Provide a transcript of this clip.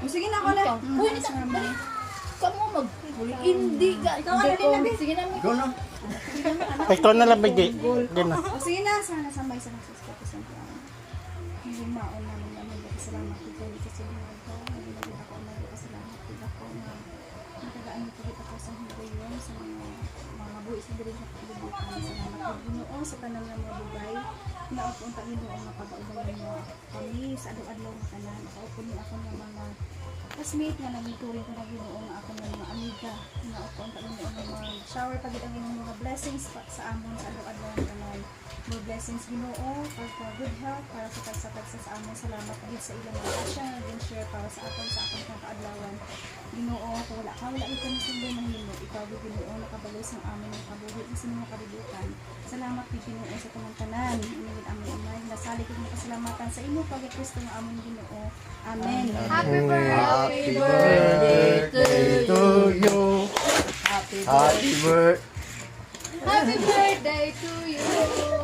O, sige na ako na. Uy, hindi ka. Dali. Kamu mag. Hindi ka. Ikaw ano din nabi? Sige na. Go na. Ikaw na lang, Bigi. Yan na. O, sige na. Sana samay sa nagsiskate sa mga. Hindi maon namin namin. Salamat dito. Kasi mga buwis na dili sa kalibutan. Salamat po Ginoo sa tanan nga mga bugay. Naupo ang Ginoo nga pag-aubayan mo kami sa adlaw-adlaw nga tanan. Kaupo ni ako ng mga classmate nga nagituring ko na Ginoo nga ako ng mga amiga. Naupo ang Ginoo nga mga shower pag ang inyong mga blessings sa amon sa adlaw-adlaw nga tanan. More blessings Ginoo for good health para sa tagsatag sa sa amon. Salamat gid sa ilang mga asya nga din share para sa aton sa akong kaadlawan. Ginoo, kung wala ka, wala ikaw na sundo mahimo. Ikaw, Ginoo, amin ng kabuhi sa mga kalibutan. Salamat, di Ginoo, sa tanan-tanan. Inigid amin, Amay. Nasali ko mga kasalamatan sa imo, pag Kristo nga amon Ginoo. Amen. Happy birthday birthday to you. Happy birthday. Happy birthday to you.